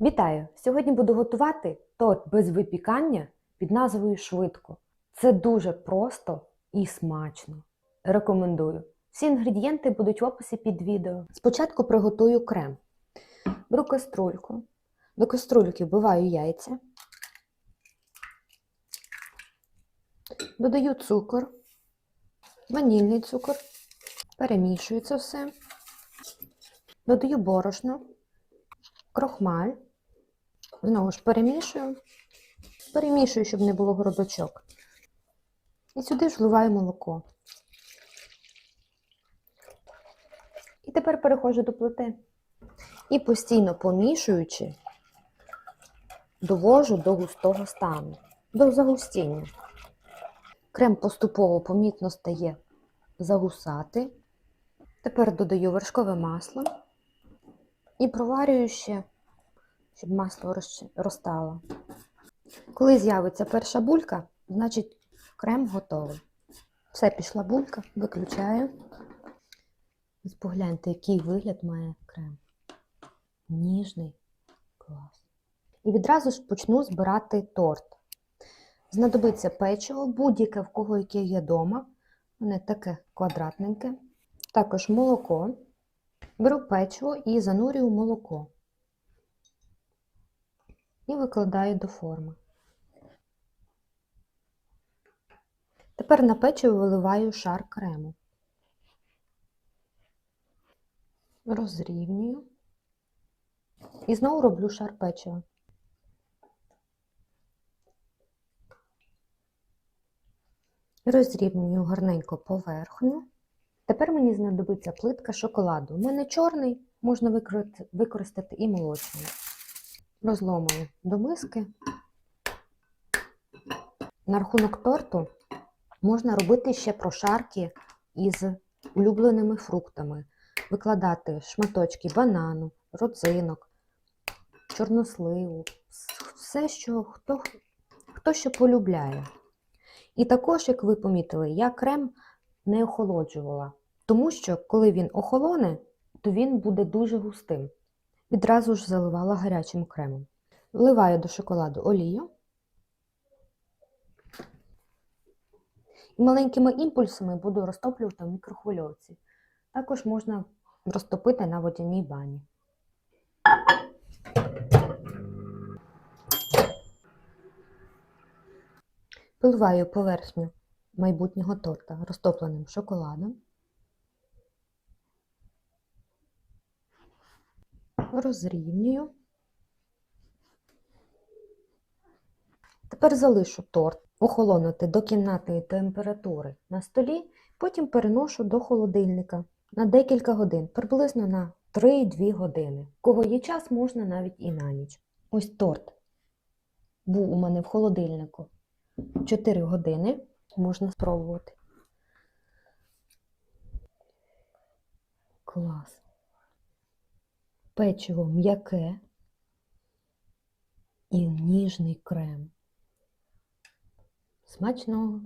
Вітаю! Сьогодні буду готувати торт без випікання під назвою Швидко. Це дуже просто і смачно. Рекомендую. Всі інгредієнти будуть в описі під відео. Спочатку приготую крем. Беру каструльку. До каструльки вбиваю яйця. Додаю цукор, ванільний цукор. Перемішую це все. Додаю борошно, крохмаль. Знову ж перемішую. Перемішую, щоб не було грудочок. І сюди ж вливаю молоко. І тепер переходжу до плити. І постійно помішуючи, довожу до густого стану, до загустіння. Крем поступово помітно стає загусати. Тепер додаю вершкове масло і проварюю ще, щоб масло розтало. Коли з'явиться перша булька, значить крем готовий. Все, пішла булька, виключаю. Ось погляньте, який вигляд має крем. Ніжний. Клас. І відразу ж почну збирати торт. Знадобиться печиво, будь-яке, в кого яке є вдома. Мене таке квадратненьке. Також молоко. Беру печиво і занурюю молоко. І викладаю до форми. Тепер на печиво виливаю шар крему. Розрівнюю. І знову роблю шар печива. Розрівнюю гарненько поверхню. Тепер мені знадобиться плитка шоколаду. У мене чорний, можна використати- і молочний. Розломую до миски. На рахунок торту можна робити ще прошарки із улюбленими фруктами, викладати шматочки банану, родзинок, чорносливу, все, що хто, хто що полюбляє. І також, як ви помітили, я крем не охолоджувала, тому що коли він охолоне, то він буде дуже густим. Відразу ж заливала гарячим кремом. Вливаю до шоколаду олію. І маленькими імпульсами буду розтоплювати в мікрохвильовці. Також можна розтопити на водяній бані. Поливаю поверхню майбутнього торта розтопленим шоколадом. Розрівнюю. Тепер залишу торт охолонути до кімнатної температури на столі, потім переношу до холодильника на декілька годин, приблизно на 3-2 години. Кого є час, можна навіть і на ніч. Ось торт був у мене в холодильнику 4 години, можна спробувати. Клас. Печиво м'яке і ніжний крем. Смачного!